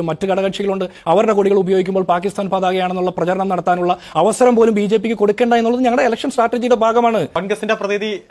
മറ്റ് ഘടകകക്ഷികളുണ്ട്. അവരുടെ കൊടികൾ ഉപയോഗിക്കുമ്പോൾ പാകിസ്ഥാൻ പതാകയാണെന്നുള്ള പ്രചരണം നടത്താനുള്ള അവസരം പോലും ബി ജെ പിക്ക് കൊടുക്കേണ്ട എന്നുള്ളത് ഞങ്ങളുടെ ഇലക്ഷൻ സ്ട്രാറ്റജിയുടെ ഭാഗമാണ്. കോൺഗ്രസിന്റെ പ്രതിനിധി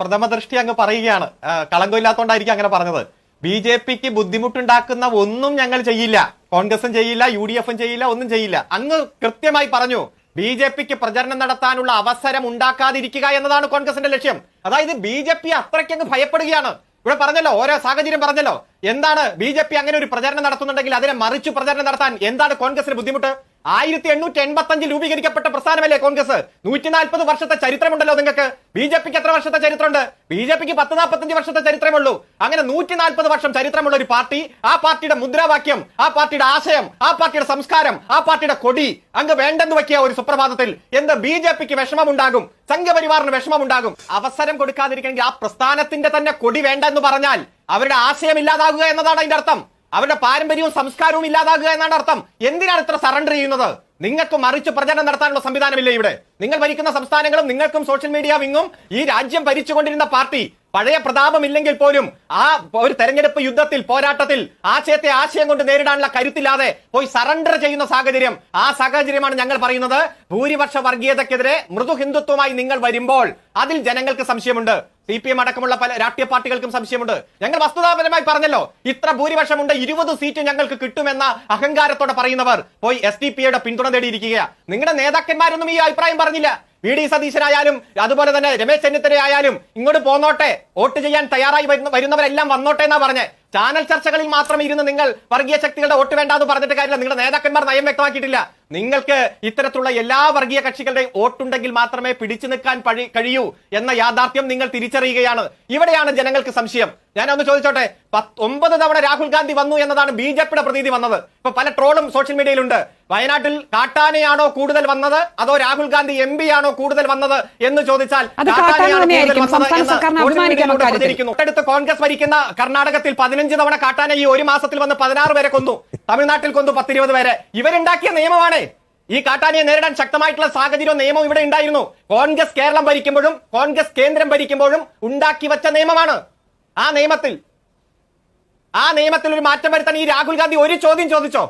പ്രഥമ ദൃഷ്ടി അങ്ങ് പറയുകയാണ്. കളങ്കമില്ലാത്തോണ്ടായിരിക്കും അങ്ങനെ പറഞ്ഞത്. ബി ജെ പിക്ക് ബുദ്ധിമുട്ടുണ്ടാക്കുന്ന ഒന്നും ഞങ്ങൾ ചെയ്യില്ല. കോൺഗ്രസും ചെയ്യില്ല യു ഡി എഫും ചെയ്യില്ല ഒന്നും ചെയ്യില്ല. അങ്ങ് കൃത്യമായി പറഞ്ഞു ബി ജെ പിക്ക് പ്രചരണം നടത്താനുള്ള അവസരം ഉണ്ടാക്കാതിരിക്കുക എന്നതാണ് കോൺഗ്രസിന്റെ ലക്ഷ്യം. അതായത് ബി ജെ പി അത്രയ്ക്കങ്ങ് ഭയപ്പെടുകയാണ്. ഇവിടെ പറഞ്ഞല്ലോ ഓരോ സാഹചര്യം പറഞ്ഞല്ലോ. എന്താണ് ബി ജെ പി അങ്ങനെ ഒരു പ്രചരണം നടത്തുന്നുണ്ടെങ്കിൽ അതിനെ മറിച്ചു പ്രചരണം നടത്താൻ എന്താണ് കോൺഗ്രസിന് ബുദ്ധിമുട്ട്? ആയിരത്തി എണ്ണൂറ്റി എൺപത്തി അഞ്ചിൽ രൂപീകരിക്കപ്പെട്ട പ്രസ്ഥാനമല്ലേ കോൺഗ്രസ്? നൂറ്റി നാൽപ്പത് വർഷത്തെ ചരിത്രമുണ്ടല്ലോ നിങ്ങൾക്ക്. ബി ജെ പിക്ക് എത്ര വർഷത്തെ ചരിത്രമുണ്ട്? ബി ജെ പിക്ക് പത്ത് നാൽപ്പത്തഞ്ച് വർഷത്തെ ചരിത്രമുള്ളൂ. അങ്ങനെ നൂറ്റി നാൽപ്പത് വർഷം ചരിത്രമുള്ള ഒരു പാർട്ടി ആ പാർട്ടിയുടെ മുദ്രാവാക്യം ആ പാർട്ടിയുടെ ആശയം ആ പാർട്ടിയുടെ സംസ്കാരം ആ പാർട്ടിയുടെ കൊടി അങ്ങ് വേണ്ടെന്ന് വെക്കിയ ഒരു സുപ്രഭാതത്തിൽ എന്ത് ബി ജെ പിക്ക് വിഷമമുണ്ടാകും? സംഘപരിവാറിന് വിഷമമുണ്ടാകും? അവസരം കൊടുക്കാതിരിക്കണമെങ്കിൽ ആ പ്രസ്ഥാനത്തിന്റെ തന്നെ കൊടി വേണ്ട എന്ന് പറഞ്ഞാൽ അവരുടെ ആശയം ഇല്ലാതാകുക എന്നതാണ് അതിന്റെ അർത്ഥം. അവരുടെ പാരമ്പര്യവും സംസ്കാരവും ഇല്ലാതാകുക എന്നാണ് അർത്ഥം. എന്തിനാണ് ഇത്ര സറണ്ടർ ചെയ്യുന്നത്? നിങ്ങൾക്ക് മറിച്ച് പ്രചരണം നടത്താനുള്ള സംവിധാനമില്ല ഇവിടെ? നിങ്ങൾ ഭരിക്കുന്ന സംസ്ഥാനങ്ങളും നിങ്ങൾക്കും സോഷ്യൽ മീഡിയ വിങ്ങും ഈ രാജ്യം ഭരിച്ചുകൊണ്ടിരുന്ന പാർട്ടി പഴയ പ്രതാപമില്ലെങ്കിൽ പോലും ആ ഒരു തെരഞ്ഞെടുപ്പ് യുദ്ധത്തിൽ പോരാട്ടത്തിൽ ആശയത്തെ ആശയം കൊണ്ട് നേരിടാനുള്ള കരുത്തില്ലാതെ പോയി സറണ്ടർ ചെയ്യുന്ന സാഹചര്യം ആ സാഹചര്യമാണ് ഞങ്ങൾ പറയുന്നത്. ഭൂരിപക്ഷ വർഗീയതക്കെതിരെ മൃദു ഹിന്ദുത്വമായി നിങ്ങൾ വരുമ്പോൾ അതിൽ ജനങ്ങൾക്ക് സംശയമുണ്ട്. സി പി എം അടക്കമുള്ള പല രാഷ്ട്രീയ പാർട്ടികൾക്കും സംശയമുണ്ട്. ഞങ്ങൾ വസ്തുതാപരമായി പറഞ്ഞല്ലോ ഇത്ര ഭൂരിപക്ഷമുണ്ട് ഇരുപത് സീറ്റ് ഞങ്ങൾക്ക് കിട്ടുമെന്ന അഹങ്കാരത്തോടെ പറയുന്നവർ പോയി എസ് ഡി പിയുടെ പിന്തുണ തേടിയിരിക്കുക നിങ്ങളുടെ നേതാക്കന്മാരൊന്നും ഈ അഭിപ്രായം പറഞ്ഞില്ല. വി ഡി സതീശനായാലും അതുപോലെ തന്നെ രമേശ് ചെന്നിത്തല ആയാലും ഇങ്ങോട്ട് പോന്നോട്ടെ വോട്ട് ചെയ്യാൻ തയ്യാറായി വരുന്ന- വരുന്നവരെല്ലാം വന്നോട്ടെ എന്നാ പറഞ്ഞേ. ചാനൽ ചർച്ചകളിൽ മാത്രം ഇരുന്ന് നിങ്ങൾ വർഗീയ ശക്തികളുടെ വോട്ട് വേണ്ടാന്ന് പറഞ്ഞിട്ട് കാര്യമില്ല. നിങ്ങളുടെ നേതാക്കന്മാർ നയം വ്യക്തമാക്കിയിട്ടില്ല. നിങ്ങൾക്ക് ഇത്തരത്തിലുള്ള എല്ലാ വർഗീയ കക്ഷികളുടെയും വോട്ടുണ്ടെങ്കിൽ മാത്രമേ പിടിച്ചു നിൽക്കാൻ കഴിയൂ എന്ന യാഥാർത്ഥ്യം നിങ്ങൾ തിരിച്ചറിയുകയാണ്. ഇവിടെയാണ് ജനങ്ങൾക്ക് സംശയം. ഞാൻ ഒന്ന് ചോദിച്ചോട്ടെ ഒമ്പത് തവണ രാഹുൽ ഗാന്ധി വന്നു എന്നതാണ് ബി ജെ പിയുടെ പ്രതീതി വന്നത്. ഇപ്പൊ പല ട്രോളും സോഷ്യൽ മീഡിയയിലുണ്ട്. വയനാട്ടിൽ കാട്ടാനയാണോ കൂടുതൽ വന്നത്? അതോ രാഹുൽ ഗാന്ധി എം പി ആണോ കൂടുതൽ വന്നത് എന്ന് ചോദിച്ചാൽ. തൊട്ടടുത്ത് കോൺഗ്രസ് ഭരിക്കുന്ന കർണാടകത്തിൽ പതിനഞ്ച് തവണ കാട്ടാന ഈ ഒരു മാസത്തിൽ വന്ന് പതിനാറ് പേരെ കൊന്നു. തമിഴ്നാട്ടിൽ കൊന്നു പത്തിരുപത് പേരെ ഇവരുണ്ടാക്കിയ നിയമമാണ്. ഈ കാട്ടാനയെ നേരിടാൻ ശക്തമായിട്ടുള്ള സാഹചര്യവും നിയമവും ഇവിടെ ഉണ്ടായിരുന്നു. കോൺഗ്രസ് കേരളം ഭരിക്കുമ്പോഴും കോൺഗ്രസ് കേന്ദ്രം ഭരിക്കുമ്പോഴും ഉണ്ടാക്കി വെച്ച നിയമമാണ്. ആ നിയമത്തിൽ ആ നിയമത്തിൽ ഒരു മാറ്റം വരുത്താൻ ഈ രാഹുൽ ഗാന്ധി ഒരു ചോദ്യം ചോദിച്ചോ?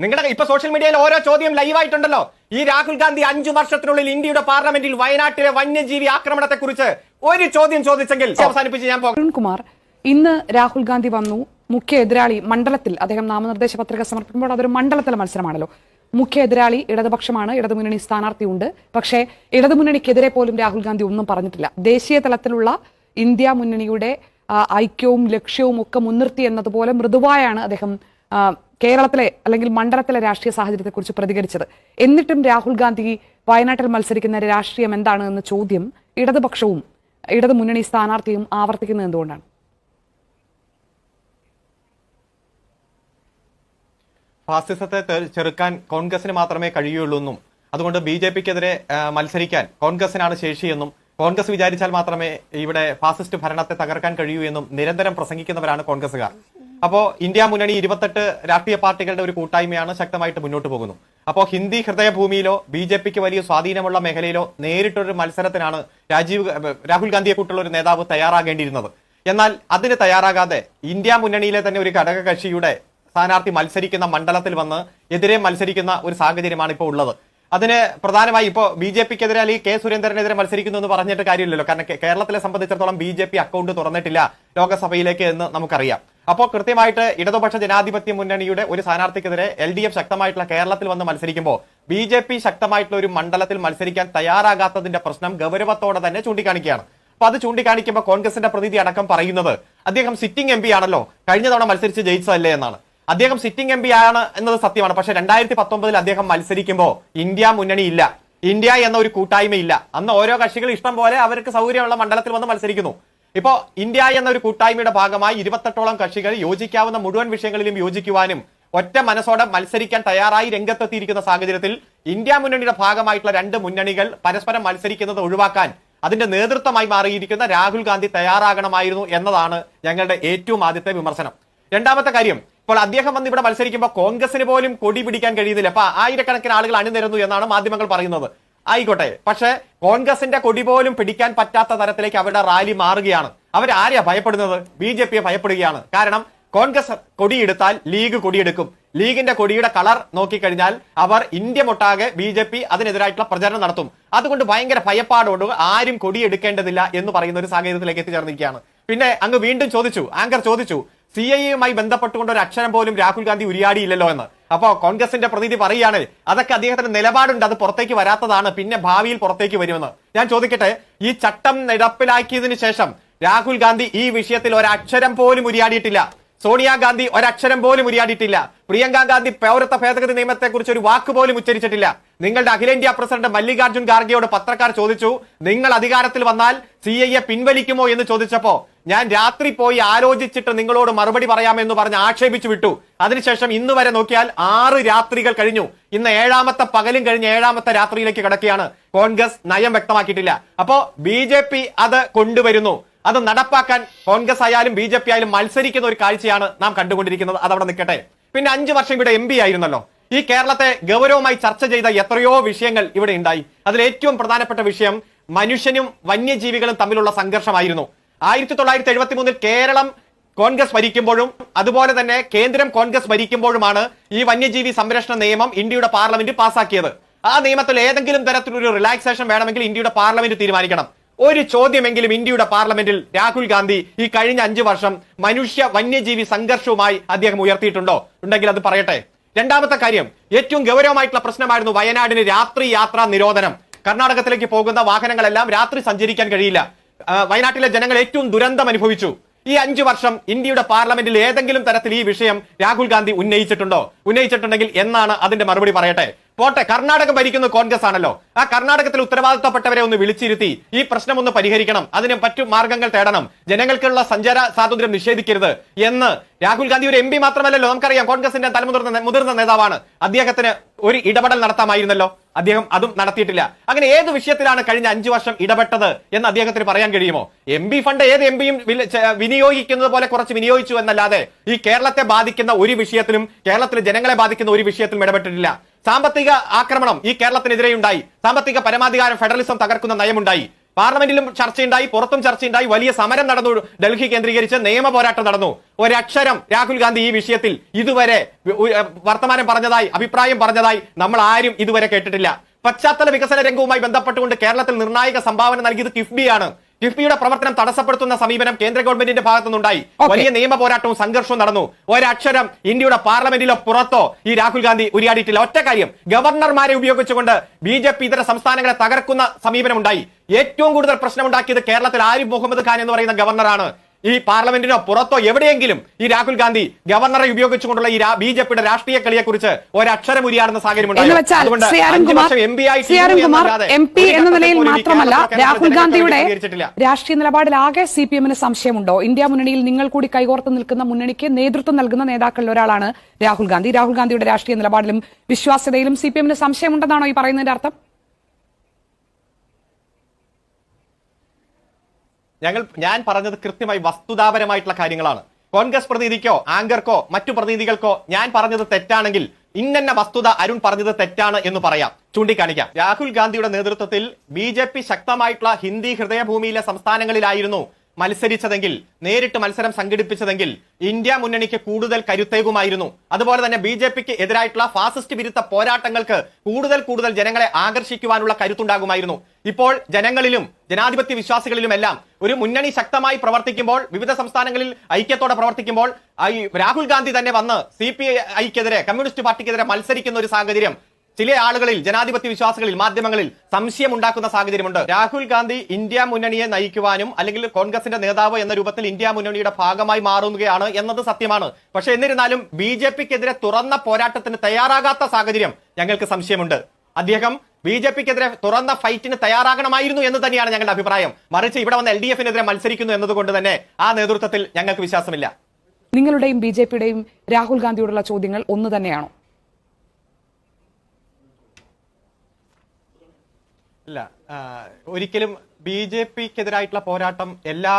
നിങ്ങളുടെ ഇപ്പൊ സോഷ്യൽ മീഡിയയിൽ ഓരോ ചോദ്യം ലൈവായിട്ടുണ്ടല്ലോ ഈ രാഹുൽ ഗാന്ധി അഞ്ചു വർഷത്തിനുള്ളിൽ ഇന്ത്യയുടെ പാർലമെന്റിൽ വയനാട്ടിലെ വന്യജീവി ആക്രമണത്തെ കുറിച്ച് ഒരു ചോദ്യം ചോദിച്ചെങ്കിൽ അവസാനിപ്പിച്ച് ഞാൻ പോകും. അരുൺകുമാർ ഇന്ന് രാഹുൽ ഗാന്ധി വന്നു. മുഖ്യ എതിരാളി മണ്ഡലത്തിൽ അദ്ദേഹം നാമനിർദ്ദേശ പത്രിക സമർപ്പിക്കുമ്പോൾ അതൊരു മണ്ഡലത്തിലെ മത്സരമാണല്ലോ. മുഖ്യ എതിരാളി ഇടതുപക്ഷമാണ് ഇടതുമുന്നണി സ്ഥാനാർത്ഥിയുണ്ട്. പക്ഷേ ഇടതുമുന്നണിക്കെതിരെ പോലും രാഹുൽ ഗാന്ധി ഒന്നും പറഞ്ഞിട്ടില്ല. ദേശീയ തലത്തിലുള്ള ഇന്ത്യ മുന്നണിയുടെ ഐക്യവും ലക്ഷ്യവും ഒക്കെ മുൻനിർത്തി എന്നതുപോലെ മൃദുവായാണ് അദ്ദേഹം കേരളത്തിലെ അല്ലെങ്കിൽ മണ്ഡലത്തിലെ രാഷ്ട്രീയ സാഹചര്യത്തെക്കുറിച്ച് പ്രതികരിച്ചത്. എന്നിട്ടും രാഹുൽ ഗാന്ധി വയനാട്ടിൽ മത്സരിക്കുന്ന രാഷ്ട്രീയം എന്താണ് എന്ന ചോദ്യം ഇടതുപക്ഷവും ഇടതു മുന്നണി സ്ഥാനാർത്ഥിയും ആവർത്തിക്കുന്നത് എന്തുകൊണ്ടാണ്? ഫാസിസത്തെ ചെറുക്കാൻ കോൺഗ്രസിന് മാത്രമേ കഴിയുള്ളൂ എന്നും അതുകൊണ്ട് ബി ജെ പിക്കെതിരെ മത്സരിക്കാൻ കോൺഗ്രസിനാണ് ശേഷിയെന്നും കോൺഗ്രസ് വിചാരിച്ചാൽ മാത്രമേ ഇവിടെ ഫാസിസ്റ്റ് ഭരണത്തെ തകർക്കാൻ കഴിയൂ എന്നും നിരന്തരം പ്രസംഗിക്കുന്നവരാണ് കോൺഗ്രസുകാർ അപ്പോ ഇന്ത്യ മുന്നണി ഇരുപത്തെട്ട് രാഷ്ട്രീയ പാർട്ടികളുടെ ഒരു കൂട്ടായ്മയാണ് ശക്തമായിട്ട് മുന്നോട്ട് പോകുന്നു. അപ്പോൾ ഹിന്ദി ഹൃദയഭൂമിയിലോ ബി ജെ പിക്ക് വലിയ സ്വാധീനമുള്ള മേഖലയിലോ നേരിട്ടൊരു മത്സരത്തിനാണ് രാജീവ് രാഹുൽ ഗാന്ധിയെ കൂട്ടുള്ള ഒരു നേതാവ് തയ്യാറാകേണ്ടിയിരുന്നത്. എന്നാൽ അതിന് തയ്യാറാകാതെ ഇന്ത്യ മുന്നണിയിലെ തന്നെ ഒരു ഘടകകക്ഷിയുടെ സ്ഥാനാർത്ഥി മത്സരിക്കുന്ന മണ്ഡലത്തിൽ വന്ന് എതിരെ മത്സരിക്കുന്ന ഒരു സാഹചര്യമാണ് ഇപ്പോൾ ഉള്ളത്. അതിന് പ്രധാനമായി ഇപ്പോൾ ബി ജെ പിക്കെതിരെ അല്ലെങ്കിൽ കെ സുരേന്ദ്രനെതിരെ മത്സരിക്കുന്നു എന്ന് പറഞ്ഞിട്ട് കാര്യമില്ലല്ലോ. കാരണം കേരളത്തിലെ സംബന്ധിച്ചിടത്തോളം ബി ജെ പി അക്കൗണ്ട് തുറന്നിട്ടില്ല ലോകസഭയിലേക്ക് എന്ന് നമുക്കറിയാം. അപ്പോൾ കൃത്യമായിട്ട് ഇടതുപക്ഷ ജനാധിപത്യ മുന്നണിയുടെ ഒരു സ്ഥാനാർത്ഥിക്കെതിരെ എൽ ഡി എഫ് ശക്തമായിട്ടുള്ള കേരളത്തിൽ വന്ന് മത്സരിക്കുമ്പോൾ ബി ജെ പി ശക്തമായിട്ടുള്ള ഒരു മണ്ഡലത്തിൽ മത്സരിക്കാൻ തയ്യാറാകാത്തതിന്റെ പ്രശ്നം ഗൗരവത്തോടെ തന്നെ ചൂണ്ടിക്കാണിക്കുകയാണ്. അപ്പൊ അത് ചൂണ്ടിക്കാണിക്കുമ്പോൾ കോൺഗ്രസിന്റെ പ്രതിനിധി അടക്കം പറയുന്നത് അദ്ദേഹം സിറ്റിംഗ് എം ആണല്ലോ കഴിഞ്ഞ തവണ മത്സരിച്ച് ജയിച്ചതല്ലേ എന്നാണ്. അദ്ദേഹം സിറ്റിംഗ് എം പി ആണ് എന്നത് സത്യമാണ്. പക്ഷെ രണ്ടായിരത്തി പത്തൊമ്പതിൽ അദ്ദേഹം മത്സരിക്കുമ്പോൾ ഇന്ത്യ മുന്നണി ഇല്ല. ഇന്ത്യ എന്ന ഒരു കൂട്ടായ്മ ഇല്ല. അന്ന് ഓരോ കക്ഷികൾ ഇഷ്ടം പോലെ അവർക്ക് സൗകര്യമുള്ള മണ്ഡലത്തിൽ വന്ന് മത്സരിക്കുന്നു. ഇപ്പോ ഇന്ത്യ എന്ന ഒരു കൂട്ടായ്മയുടെ ഭാഗമായി ഇരുപത്തെട്ടോളം കക്ഷികൾ യോജിക്കാവുന്ന മുഴുവൻ വിഷയങ്ങളിലും യോജിക്കുവാനും ഒറ്റ മനസ്സോടെ മത്സരിക്കാൻ തയ്യാറായി രംഗത്തെത്തിയിരിക്കുന്ന സാഹചര്യത്തിൽ ഇന്ത്യ മുന്നണിയുടെ ഭാഗമായിട്ടുള്ള രണ്ട് മുന്നണികൾ പരസ്പരം മത്സരിക്കുന്നത് ഒഴിവാക്കാൻ അതിന്റെ നേതൃത്വമായി മാറിയിരിക്കുന്ന രാഹുൽ ഗാന്ധി തയ്യാറാകണമായിരുന്നു എന്നതാണ് ഞങ്ങളുടെ ഏറ്റവും ആദ്യത്തെ വിമർശനം. രണ്ടാമത്തെ കാര്യം ഇപ്പോൾ അദ്ദേഹം വന്ന് ഇവിടെ മത്സരിക്കുമ്പോൾ കോൺഗ്രസിന് പോലും കൊടി പിടിക്കാൻ കഴിയുന്നില്ല. അപ്പൊ ആയിരക്കണക്കിന് ആളുകൾ അണിനിരന്നു എന്നാണ് മാധ്യമങ്ങൾ പറയുന്നത്. ആയിക്കോട്ടെ. പക്ഷേ കോൺഗ്രസിന്റെ കൊടി പോലും പിടിക്കാൻ പറ്റാത്ത തരത്തിലേക്ക് അവരുടെ റാലി മാറുകയാണ്. അവരാരെയാ ഭയപ്പെടുന്നത്? ബി ജെ പിയെ ഭയപ്പെടുകയാണ്. കാരണം കോൺഗ്രസ് കൊടിയെടുത്താൽ ലീഗ് കൊടിയെടുക്കും. ലീഗിന്റെ കൊടിയുടെ കളർ നോക്കിക്കഴിഞ്ഞാൽ അവർ ഇന്ത്യ മൊട്ടാകെ ബി ജെ പി അതിനെതിരായിട്ടുള്ള പ്രചരണം നടത്തും. അതുകൊണ്ട് ഭയങ്കര ഭയപ്പാടോട് ആരും കൊടിയെടുക്കേണ്ടതില്ല എന്ന് പറയുന്ന ഒരു സാഹചര്യത്തിലേക്ക് എത്തിച്ചേർന്നിരിക്കുകയാണ്. പിന്നെ അങ്ങ് വീണ്ടും ചോദിച്ചു. ആങ്കർ ചോദിച്ചു. സി ഐ എയുമായി ബന്ധപ്പെട്ടുകൊണ്ട് ഒരു അക്ഷരം പോലും രാഹുൽ ഗാന്ധി ഉരിയാടിയില്ലല്ലോ എന്ന്. അപ്പോൾ കോൺഗ്രസിന്റെ പ്രതിനിധി പറയുകയാണ് അതൊക്കെ അദ്ദേഹത്തിന്റെ നിലപാടുണ്ട് അത് പുറത്തേക്ക് വരാത്തതാണ് പിന്നെ ഭാവിയിൽ പുറത്തേക്ക് വരുമെന്ന്. ഞാൻ ചോദിക്കട്ടെ ഈ ചട്ടം നടപ്പിലാക്കിയതിനു ശേഷം രാഹുൽ ഗാന്ധി ഈ വിഷയത്തിൽ ഒരക്ഷരം പോലും ഉരിയാടിയിട്ടില്ല. സോണിയാഗാന്ധി ഒരക്ഷരം പോലും ഉരിയാടിയിട്ടില്ല. പ്രിയങ്ക ഗാന്ധി പൗരത്വ ഭേദഗതി നിയമത്തെക്കുറിച്ച് ഒരു വാക്ക് പോലും ഉച്ചരിച്ചിട്ടില്ല. നിങ്ങളുടെ അഖിലേന്ത്യാ പ്രസിഡന്റ് മല്ലികാർജുൻ ഖാർഗെയോട് പത്രക്കാർ ചോദിച്ചു നിങ്ങൾ അധികാരത്തിൽ വന്നാൽ സി പിൻവലിക്കുമോ? എന്ന് ചോദിച്ചപ്പോ ഞാൻ രാത്രി പോയി ആലോചിച്ചിട്ട് നിങ്ങളോട് മറുപടി പറയാമെന്ന് പറഞ്ഞ് ആക്ഷേപിച്ചു വിട്ടു. അതിനുശേഷം ഇന്ന് വരെ നോക്കിയാൽ ആറ് രാത്രികൾ കഴിഞ്ഞു. ഇന്ന് ഏഴാമത്തെ പകലും കഴിഞ്ഞ് ഏഴാമത്തെ രാത്രിയിലേക്ക് കിടക്കുകയാണ്. കോൺഗ്രസ് നയം വ്യക്തമാക്കിയിട്ടില്ല. അപ്പോ ബി അത് കൊണ്ടുവരുന്നു. അത് നടപ്പാക്കാൻ കോൺഗ്രസ് ആയാലും ബി ആയാലും മത്സരിക്കുന്ന ഒരു കാഴ്ചയാണ് നാം കണ്ടുകൊണ്ടിരിക്കുന്നത്. അതവിടെ നിൽക്കട്ടെ. പിന്നെ അഞ്ചു വർഷം ഇവിടെ എം ആയിരുന്നല്ലോ. ഈ കേരളത്തെ ഗൗരവമായി ചർച്ച ചെയ്ത എത്രയോ വിഷയങ്ങൾ ഇവിടെ ഉണ്ടായി. അതിൽ ഏറ്റവും പ്രധാനപ്പെട്ട വിഷയം മനുഷ്യനും വന്യജീവികളും തമ്മിലുള്ള സംഘർഷമായിരുന്നു. ആയിരത്തി തൊള്ളായിരത്തി എഴുപത്തി മൂന്നിൽ കേരളം കോൺഗ്രസ് ഭരിക്കുമ്പോഴും അതുപോലെ തന്നെ കേന്ദ്രം കോൺഗ്രസ് ഭരിക്കുമ്പോഴുമാണ് ഈ വന്യജീവി സംരക്ഷണ നിയമം ഇന്ത്യയുടെ പാർലമെന്റ് പാസാക്കിയത്. ആ നിയമത്തിൽ ഏതെങ്കിലും തരത്തിലൊരു റിലാക്സേഷൻ വേണമെങ്കിൽ ഇന്ത്യയുടെ പാർലമെന്റ് തീരുമാനിക്കണം. ഒരു ചോദ്യമെങ്കിലും ഇന്ത്യയുടെ പാർലമെന്റിൽ രാഹുൽ ഗാന്ധി ഈ കഴിഞ്ഞ അഞ്ചു വർഷം മനുഷ്യ വന്യജീവി സംഘർഷവുമായി അദ്ദേഹം ഉയർത്തിയിട്ടുണ്ടോ? ഉണ്ടെങ്കിൽ അത് പറയട്ടെ. രണ്ടാമത്തെ കാര്യം ഏറ്റവും ഗൗരവമായിട്ടുള്ള പ്രശ്നമായിരുന്നു വയനാടിന് രാത്രി യാത്രാ നിരോധനം. കർണാടകത്തിലേക്ക് പോകുന്ന വാഹനങ്ങളെല്ലാം രാത്രി സഞ്ചരിക്കാൻ കഴിയില്ല. വയനാട്ടിലെ ജനങ്ങൾ ഏറ്റവും ദുരന്തം അനുഭവിച്ചു. ഈ അഞ്ചു വർഷം ഇന്ത്യയുടെ പാർലമെന്റിൽ ഏതെങ്കിലും തരത്തിൽ ഈ വിഷയം രാഹുൽ ഗാന്ധി ഉന്നയിച്ചിട്ടുണ്ടോ? ഉന്നയിച്ചിട്ടുണ്ടെങ്കിൽ എന്നാണ് അതിന്റെ മറുപടി പറയട്ടെ. പോട്ടെ കർണാടകം ഭരിക്കുന്ന കോൺഗ്രസ് ആണല്ലോ. ആ കർണാടകത്തിൽ ഉത്തരവാദിത്തപ്പെട്ടവരെ ഒന്ന് വിളിച്ചിരുത്തി. ഈ പ്രശ്നം ഒന്ന് പരിഹരിക്കണം. അതിന് മറ്റു മാർഗങ്ങൾ തേടണം. ജനങ്ങൾക്കുള്ള സഞ്ചാര സ്വാതന്ത്ര്യം നിഷേധിക്കരുത് എന്ന് രാഹുൽ ഗാന്ധി ഒരു എം മാത്രമല്ലല്ലോ. നമുക്കറിയാം കോൺഗ്രസിന്റെ തലമുതിർന്ന മുതിർന്ന നേതാവാണ്. അദ്ദേഹത്തിന് ഒരു ഇടപെടൽ നടത്താമായിരുന്നല്ലോ. അദ്ദേഹം അതും നടത്തിയിട്ടില്ല. അങ്ങനെ ഏത് വിഷയത്തിലാണ് കഴിഞ്ഞ അഞ്ചു വർഷം ഇടപെട്ടത് എന്ന് അദ്ദേഹത്തിന് പറയാൻ കഴിയുമോ? എം ഫണ്ട് ഏത് എം പിയും വിനിയോഗിക്കുന്നത് പോലെ കുറച്ച് വിനിയോഗിച്ചു എന്നല്ലാതെ ഈ കേരളത്തെ ബാധിക്കുന്ന ഒരു വിഷയത്തിലും കേരളത്തിലെ ജനങ്ങളെ ബാധിക്കുന്ന ഒരു വിഷയത്തിലും ഇടപെട്ടിട്ടില്ല. സാമ്പത്തിക ആക്രമണം ഈ കേരളത്തിനെതിരെ ഉണ്ടായി. സാമ്പത്തിക പരമാധികാരം ഫെഡറലിസം തകർക്കുന്ന നയമുണ്ടായി. പാർലമെന്റിലും ചർച്ചയുണ്ടായി പുറത്തും ചർച്ചയുണ്ടായി. വലിയ സമരം നടന്നു. ഡൽഹി കേന്ദ്രീകരിച്ച് നിയമ പോരാട്ടം നടന്നു. ഒരക്ഷരം രാഹുൽ ഗാന്ധി ഈ വിഷയത്തിൽ ഇതുവരെ വർത്തമാനം പറഞ്ഞതായി അഭിപ്രായം പറഞ്ഞതായി നമ്മൾ ആരും ഇതുവരെ കേട്ടിട്ടില്ല. പശ്ചാത്തല വികസന രംഗവുമായി ബന്ധപ്പെട്ടുകൊണ്ട് കേരളത്തിൽ നിർണായക സംഭാവന നൽകിയത് കിഫ്ബിയാണ്. കിഫ്ബിയുടെ പ്രവർത്തനം തടസ്സപ്പെടുത്തുന്ന സമീപനം കേന്ദ്ര ഗവൺമെന്റിന്റെ ഭാഗത്തുനിന്നുണ്ടായി. വലിയ നിയമ പോരാട്ടവും സംഘർഷവും നടന്നു. ഒരക്ഷരം ഇന്ത്യയുടെ പാർലമെന്റിലോ പുറത്തോ ഈ രാഹുൽ ഗാന്ധി ഉരിയാടിയിട്ടില്ല. ഒറ്റ കാര്യം ഗവർണർമാരെ ഉപയോഗിച്ചുകൊണ്ട് ബി ജെ പി ഇതര സംസ്ഥാനങ്ങളെ തകർക്കുന്ന സമീപനമുണ്ടായി. ഏറ്റവും കൂടുതൽ പ്രശ്നമുണ്ടാക്കിയത് കേരളത്തിൽ ആരിഫ് മുഹമ്മദ് ഖാൻ എന്ന് പറയുന്ന ഗവർണറാണ്. ഈ പാർലമെന്റിനോ പുറത്തോ എവിടെയെങ്കിലും ഈ രാഹുൽ ഗാന്ധി ഗവർണറെ ഉപയോഗിച്ചുകൊണ്ടുള്ള ഈ ബി ജെ പിയുടെ രാഷ്ട്രീയ കളിയെ കുറിച്ച് ഒരക്ഷരം ഉരിയാടുന്ന സാഹചര്യം എന്ന് നിലയിൽ മാത്രമല്ല രാഹുൽ ഗാന്ധിയുടെ. രാഷ്ട്രീയ നിലപാടിലാകെ സി പി എമ്മിന് സംശയമുണ്ടോ? ഇന്ത്യ മുന്നണിയിൽ നിങ്ങൾ കൂടി കൈകോർത്ത് നിൽക്കുന്ന മുന്നണിക്ക് നേതൃത്വം നൽകുന്ന നേതാക്കളിൽ ഒരാളാണ് രാഹുൽ ഗാന്ധി. രാഹുൽ ഗാന്ധിയുടെ രാഷ്ട്രീയ നിലപാടിലും വിശ്വാസ്യതയിലും സി പി എമ്മിന് സംശയമുണ്ടെന്നാണോ ഈ പറയുന്നതിന്റെ അർത്ഥം? ഞങ്ങൾ ഞാൻ പറഞ്ഞത് കൃത്യമായി വസ്തുതാപരമായിട്ടുള്ള കാര്യങ്ങളാണ്. കോൺഗ്രസ് പ്രതിനിധിക്കോ ആങ്കർക്കോ മറ്റു പ്രതിനിധികൾക്കോ ഞാൻ പറഞ്ഞത് തെറ്റാണെങ്കിൽ ഇന്നെന്ന വസ്തുത അരുൺ പറഞ്ഞത് തെറ്റാണ് എന്ന് പറയാം. ചൂണ്ടിക്കാണിക്കാം. രാഹുൽ ഗാന്ധിയുടെ നേതൃത്വത്തിൽ ബി ശക്തമായിട്ടുള്ള ഹിന്ദി ഹൃദയഭൂമിയിലെ സംസ്ഥാനങ്ങളിലായിരുന്നു മത്സരിച്ചതെങ്കിൽ നേരിട്ട് മത്സരം സംഘടിപ്പിച്ചതെങ്കിൽ ഇന്ത്യ മുന്നണിക്ക് കൂടുതൽ കരുത്തേകുമായിരുന്നു. അതുപോലെ തന്നെ ബി ജെ പിക്ക് എതിരായിട്ടുള്ള ഫാസിസ്റ്റ് വിരുദ്ധ പോരാട്ടങ്ങൾക്ക് കൂടുതൽ കൂടുതൽ ജനങ്ങളെ ആകർഷിക്കുവാനുള്ള കരുത്തുണ്ടാകുമായിരുന്നു. ഇപ്പോൾ ജനങ്ങളിലും ജനാധിപത്യ വിശ്വാസികളിലുമെല്ലാം ഒരു മുന്നണി ശക്തമായി പ്രവർത്തിക്കുമ്പോൾ വിവിധ സംസ്ഥാനങ്ങളിൽ ഐക്യത്തോടെ പ്രവർത്തിക്കുമ്പോൾ രാഹുൽ ഗാന്ധി തന്നെ വന്ന് സി പി ഐക്കെതിരെ കമ്മ്യൂണിസ്റ്റ് പാർട്ടിക്കെതിരെ മത്സരിക്കുന്ന ഒരു സാഹചര്യം ചില ആളുകളിൽ ജനാധിപത്യ വിശ്വാസികളിൽ മാധ്യമങ്ങളിൽ സംശയം ഉണ്ടാക്കുന്ന സാഹചര്യമുണ്ട്. രാഹുൽ ഗാന്ധി ഇന്ത്യ മുന്നണിയെ നയിക്കുവാനും അല്ലെങ്കിൽ കോൺഗ്രസിന്റെ നേതാവ് എന്ന രൂപത്തിൽ ഇന്ത്യ മുന്നണിയുടെ ഭാഗമായി മാറുകയാണ് എന്നത് സത്യമാണ്. പക്ഷെ എന്നിരുന്നാലും ബി ജെ പിക്കെതിരെ തുറന്ന പോരാട്ടത്തിന് തയ്യാറാകാത്ത സാഹചര്യം ഞങ്ങൾക്ക് സംശയമുണ്ട്. അദ്ദേഹം ബി ജെ പിക്കെതിരെ തുറന്ന ഫൈറ്റിന് തയ്യാറാകണമായിരുന്നു എന്ന് തന്നെയാണ് ഞങ്ങളുടെ അഭിപ്രായം. മറിച്ച് ഇവിടെ വന്ന് എൽ ഡി എഫിനെതിരെ മത്സരിക്കുന്നു എന്നതുകൊണ്ട് തന്നെ ആ നേതൃത്വത്തിൽ ഞങ്ങൾക്ക് വിശ്വാസമില്ല. നിങ്ങളുടെയും ബി ജെ പിയുടെയും രാഹുൽ ഗാന്ധിയോടുള്ള ചോദ്യങ്ങൾ ഒന്ന് തന്നെയാണോ? ഇല്ല. ഒരിക്കലും ബി ജെ പിക്കെതിരായിട്ടുള്ള പോരാട്ടം എല്ലാ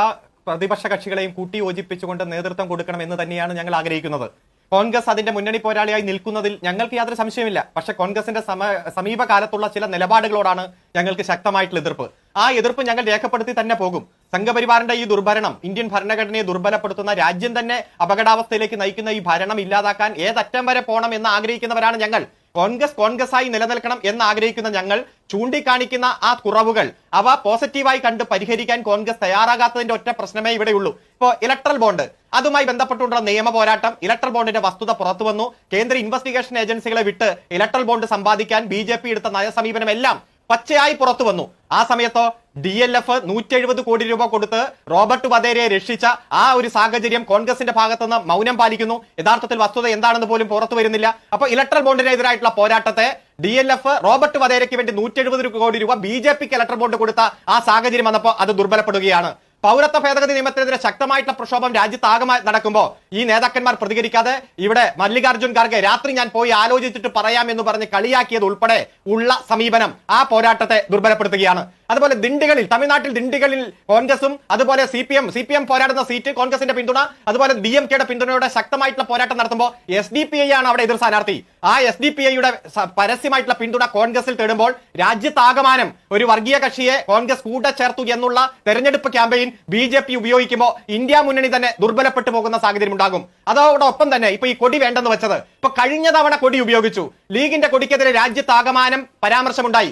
പ്രതിപക്ഷ കക്ഷികളെയും കൂട്ടി യോജിപ്പിച്ചുകൊണ്ട് നേതൃത്വം കൊടുക്കണം എന്ന് തന്നെയാണ് ഞങ്ങൾ ആഗ്രഹിക്കുന്നത്. കോൺഗ്രസ് അതിന്റെ മുന്നണി പോരാളിയായി നിൽക്കുന്നതിൽ ഞങ്ങൾക്ക് യാതൊരു സംശയമില്ല പക്ഷെ കോൺഗ്രസിന്റെ സമ സമീപകാലത്തുള്ള ചില നിലപാടുകളോടാണ് ഞങ്ങൾക്ക് ശക്തമായിട്ടുള്ള എതിർപ്പ്. ആ എതിർപ്പ് ഞങ്ങൾ രേഖപ്പെടുത്തി തന്നെ പോകും. സംഘപരിവാറിന്റെ ഈ ദുർഭരണം ഇന്ത്യൻ ഭരണഘടനയെ ദുർബലപ്പെടുത്തുന്ന രാജ്യം തന്നെ അപകടാവസ്ഥയിലേക്ക് നയിക്കുന്ന ഈ ഭരണം ഇല്ലാതാക്കാൻ ഏതറ്റം വരെ പോകണം എന്ന് ആഗ്രഹിക്കുന്നവരാണ് ഞങ്ങൾ. കോൺഗ്രസ് കോൺഗ്രസ് ആയി നിലനിൽക്കണം എന്ന് ആഗ്രഹിക്കുന്ന ഞങ്ങൾ ചൂണ്ടിക്കാണിക്കുന്ന ആ കുറവുകൾ അവ പോസിറ്റീവായി കണ്ട് പരിഹരിക്കാൻ കോൺഗ്രസ് തയ്യാറാകാത്തതിന്റെ ഒറ്റ പ്രശ്നമേ ഇവിടെയുള്ളൂ. ഇപ്പോ ഇലക്ട്രൽ ബോണ്ട് അതുമായി ബന്ധപ്പെട്ടുള്ള നിയമ പോരാട്ടം ഇലക്ട്രൽ ബോണ്ടിന്റെ വസ്തുത പുറത്തു വന്നു കേന്ദ്ര ഇൻവെസ്റ്റിഗേഷൻ ഏജൻസികളെ വിട്ട് ഇലക്ട്രൽ ബോണ്ട് സമ്പാദിക്കാൻ ബി ജെ പി എടുത്ത നയസമീപനം എല്ലാം പച്ചയായി പുറത്തു വന്നു. ആ സമയത്തോ ഡി എൽ എഫ് നൂറ്റി എഴുപത് കോടി രൂപ കൊടുത്ത് റോബർട്ട് വധേരയെ രക്ഷിച്ച ആ ഒരു സാഹചര്യം കോൺഗ്രസിന്റെ ഭാഗത്തുനിന്ന് മൗനം പാലിക്കുന്നു. യഥാർത്ഥത്തിൽ വസ്തുത എന്താണെന്ന് പോലും പുറത്തു വരുന്നില്ല. അപ്പൊ ഇലക്ട്രൽ ബോണ്ടിനെതിരായിട്ടുള്ള പോരാട്ടത്തെ ഡി എൽ എഫ് റോബർട്ട് വധേരയ്ക്ക് വേണ്ടി നൂറ്റി എഴുപത് കോടി രൂപ ബി ജെ പിക്ക് ഇലക്ട്രൽ ബോണ്ട് കൊടുത്ത ആ സാഹചര്യം വന്നപ്പോൾ അത് ദുർബലപ്പെടുകയാണ്. പൗരത്വ ഭേദഗതി നിയമത്തിനെതിരെ ശക്തമായിട്ടുള്ള പ്രക്ഷോഭം രാജ്യത്താകമായി നടക്കുമ്പോൾ ഈ നേതാക്കന്മാർ പ്രതികരിക്കാതെ ഇവിടെ മല്ലികാർജുൻ ഖാർഗെ രാത്രി ഞാൻ പോയി ആലോചിച്ചിട്ട് പറയാം എന്ന് പറഞ്ഞ് കളിയാക്കിയത് ഉൾപ്പെടെ ഉള്ള സമീപനം ആ പോരാട്ടത്തെ ദുർബലപ്പെടുത്തുകയാണ്. അതുപോലെ ദിണ്ടികളിൽ തമിഴ്നാട്ടിൽ ദിണ്ടികളിൽ കോൺഗ്രസും അതുപോലെ C P M C P M പോരാടുന്ന സീറ്റ് കോൺഗ്രസിന്റെ പിന്തുണ അതുപോലെ ഡി എം കെയുടെ പിന്തുണയോടെ ശക്തമായിട്ടുള്ള പോരാട്ടം നടത്തുമ്പോൾ എസ് ഡി പി ഐ ആണ് അവിടെ എതിർ സ്ഥാനാർത്ഥി. ആ എസ് ഡി പി ഐയുടെ പരസ്യമായിട്ടുള്ള പിന്തുണ കോൺഗ്രസിൽ തേടുമ്പോൾ രാജ്യത്താകമാനം ഒരു വർഗീയ കക്ഷിയെ കോൺഗ്രസ് കൂടെ ചേർത്തു എന്നുള്ള തെരഞ്ഞെടുപ്പ് ക്യാമ്പയിൻ ബി ജെ പി ഉപയോഗിക്കുമ്പോൾ ഇന്ത്യ മുന്നണി തന്നെ ദുർബലപ്പെട്ടു പോകുന്ന സാഹചര്യം ഉണ്ടാകും അതോടൊപ്പം തന്നെ ഇപ്പൊ ഈ കൊടി വേണ്ടെന്ന് വെച്ചത് ഇപ്പൊ കഴിഞ്ഞ തവണ കൊടി ഉപയോഗിച്ചു. ലീഗിന്റെ കൊടിക്കെതിരെ രാജ്യത്താകമാനം പരാമർശമുണ്ടായി.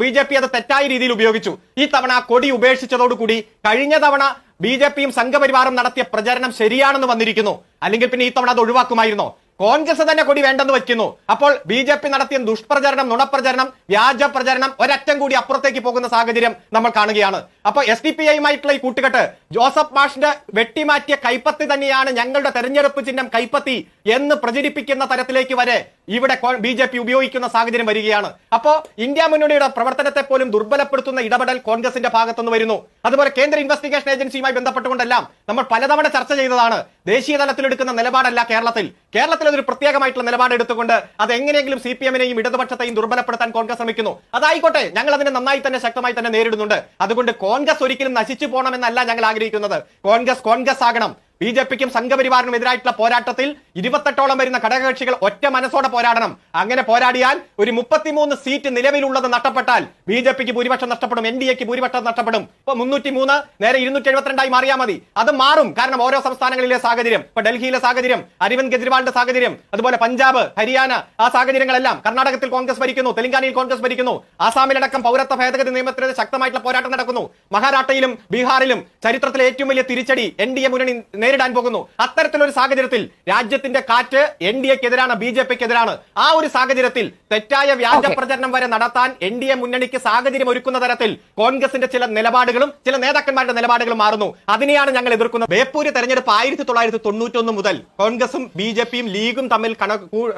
ബി ജെ പി അത് തെറ്റായ രീതിയിൽ ഉപയോഗിച്ചു. ഈ തവണ കൊടി ഉപേക്ഷിച്ചതോടുകൂടി കഴിഞ്ഞ തവണ ബി ജെ പിയും സംഘപരിവാറും നടത്തിയ പ്രചരണം ശരിയാണെന്ന് വന്നിരിക്കുന്നു. അല്ലെങ്കിൽ പിന്നെ ഈ തവണ അത് ഒഴിവാക്കുമായിരുന്നോ? കോൺഗ്രസ് തന്നെ കൊടി വേണ്ടെന്ന് വെക്കുന്നു അപ്പോൾ ബി ജെ പി നടത്തിയ ദുഷ്പ്രചരണം നുണപ്രചരണം വ്യാജ പ്രചരണം ഒരറ്റം കൂടി അപ്പുറത്തേക്ക് പോകുന്ന സാഹചര്യം നമ്മൾ കാണുകയാണ്. അപ്പൊ എസ് ഡി പി ഐയുമായിട്ടുള്ള ഈ കൂട്ടുകെട്ട് ജോസഫ് മാഷിന്റെ വെട്ടിമാറ്റിയ കൈപ്പത്തി തന്നെയാണ് ഞങ്ങളുടെ തെരഞ്ഞെടുപ്പ് ചിഹ്നം കൈപ്പത്തി എന്ന് പ്രചരിപ്പിക്കുന്ന തരത്തിലേക്ക് വരെ ഇവിടെ ബി ജെ പി ഉപയോഗിക്കുന്ന സാഹചര്യം വരികയാണ്. അപ്പോ ഇന്ത്യ മുന്നണിയുടെ പ്രവർത്തനത്തെ പോലും ദുർബലപ്പെടുത്തുന്ന ഇടപെടൽ കോൺഗ്രസിന്റെ ഭാഗത്തുനിന്ന് വരുന്നു. അതുപോലെ കേന്ദ്ര ഇൻവെസ്റ്റിഗേഷൻ ഏജൻസിയുമായി ബന്ധപ്പെട്ടുകൊണ്ടെല്ലാം നമ്മൾ പലതവണ ചർച്ച ചെയ്തതാണ്. ദേശീയ തലത്തിലെടുക്കുന്ന നിലപാടല്ല കേരളത്തിൽ. കേരളത്തിൽ അതൊരു പ്രത്യേകമായിട്ടുള്ള നിലപാട് എടുത്തുകൊണ്ട് അത് എങ്ങനെയെങ്കിലും സി പി എമ്മിനെയും ഇടതുപക്ഷത്തെയും ദുർബലപ്പെടുത്താൻ കോൺഗ്രസ് ശ്രമിക്കുന്നു. അതായിക്കോട്ടെ ഞങ്ങൾ അതിനെ നന്നായി തന്നെ ശക്തമായി തന്നെ നേരിടുന്നുണ്ട്. അതുകൊണ്ട് കോൺഗ്രസ് ഒരിക്കലും നശിച്ചു പോകണമെന്നല്ല ഞങ്ങൾ ആഗ്രഹിക്കുന്നത്. കോൺഗ്രസ് കോൺഗ്രസ് ആകണം. ബി ജെ പിക്കും സംഘപരിവാറിനും എതിരായിട്ടുള്ള പോരാട്ടത്തിൽ ഇരുപത്തെട്ടോളം വരുന്ന ഘടകകക്ഷികൾ ഒറ്റ മനസ്സോടെ പോരാടണം. അങ്ങനെ പോരാടിയാൽ ഒരു മുപ്പത്തിമൂന്ന് സീറ്റ് നിലവിലുള്ളത് നഷ്ടപ്പെട്ടാൽ ബി ജെ പിക്ക് ഭൂരിപക്ഷം നഷ്ടപ്പെടും എൻ ഡി എക്ക് ഭൂരിപക്ഷം നഷ്ടപ്പെടും. ഇപ്പൊ മുന്നൂറ്റി മൂന്ന് നേരെ ഇരുന്നൂറ്റി എഴുപത്തിരണ്ടായി മാറിയാൽ മതി. അത് മാറും. കാരണം ഓരോ സംസ്ഥാനങ്ങളിലെ സാഹചര്യം ഇപ്പൊ ഡൽഹിയിലെ സാഹചര്യം അരവിന്ദ് കെജ്രിവാളിന്റെ സാഹചര്യം അതുപോലെ പഞ്ചാബ് ഹരിയാന ആ സാഹചര്യങ്ങളെല്ലാം കർണാടകത്തിൽ കോൺഗ്രസ് ഭരിക്കുന്നു തെലങ്കാനയിൽ കോൺഗ്രസ് ഭരിക്കുന്നു ആസാമിലടക്കം പൗരത്വ ഭേദഗതി നിയമത്തിനെതിരെ ശക്തമായിട്ടുള്ള പോരാട്ടം നടക്കുന്നു. മഹാരാഷ്ട്രയിലും ബീഹാറിലും ചരിത്രത്തിലെ ഏറ്റവും വലിയ തിരിച്ചടി എൻ ഡി എ മുന്നണി നേരിടാൻ പോകുന്നു. അത്തരത്തിലൊരു സാഹചര്യത്തിൽ രാജ്യത്തിന്റെ കാറ്റ് എൻ ഡി എക്കെതിരാണ് ബി ജെ പിക്കെതിരാണ്. ആ ഒരു സാഹചര്യത്തിൽ തെറ്റായ വ്യാജ പ്രചരണം വരെ നടത്താൻ എൻ ഡി എ മുന്നണിക്ക് സാഹചര്യം ഒരുക്കുന്ന തരത്തിൽ കോൺഗ്രസിന്റെ ചില നിലപാടുകളും ചില നേതാക്കന്മാരുടെ നിലപാടുകളും മാറുന്നു. അതിനെയാണ് ഞങ്ങൾ എതിർക്കുന്നത്. ബേപ്പൂര് തെരഞ്ഞെടുപ്പ് ആയിരത്തി തൊള്ളായിരത്തി തൊണ്ണൂറ്റൊന്ന് മുതൽ കോൺഗ്രസും ബി ജെ പിയും ലീഗും തമ്മിൽ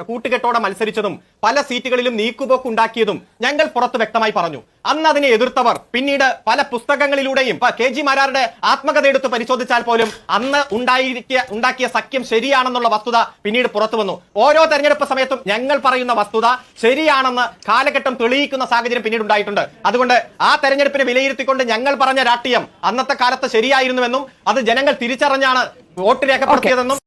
കൂട്ടുകെട്ടോടെ മത്സരിച്ചതും പല സീറ്റുകളിലും നീക്കുപോക്ക് ഉണ്ടാക്കിയതും ഞങ്ങൾ പുറത്ത് വ്യക്തമായി പറഞ്ഞു. അന്ന് അതിനെ എതിർത്തവർ പിന്നീട് പല പുസ്തകങ്ങളിലൂടെയും കെ ജി മാരാരുടെ ആത്മകഥ എടുത്ത് പരിശോധിച്ചാൽ പോലും അന്ന് ഉണ്ടായിരിക്കുക ഉണ്ടാക്കിയ സഖ്യം ശരിയാണെന്നുള്ള വസ്തുത പിന്നീട് പുറത്തു വന്നു. ഓരോ തെരഞ്ഞെടുപ്പ് സമയത്തും ഞങ്ങൾ പറയുന്ന വസ്തുത ശരിയാണെന്ന് കാലഘട്ടം തെളിയിക്കുന്ന സാഹചര്യം പിന്നീട് ഉണ്ടായിട്ടുണ്ട്. അതുകൊണ്ട് ആ തെരഞ്ഞെടുപ്പിനെ വിലയിരുത്തിക്കൊണ്ട് ഞങ്ങൾ പറഞ്ഞ രാഷ്ട്രീയം അന്നത്തെ കാലത്ത് ശരിയായിരുന്നുവെന്നും അത് ജനങ്ങൾ തിരിച്ചറിഞ്ഞാണ് വോട്ട് രേഖപ്പെടുത്തിയതെന്നും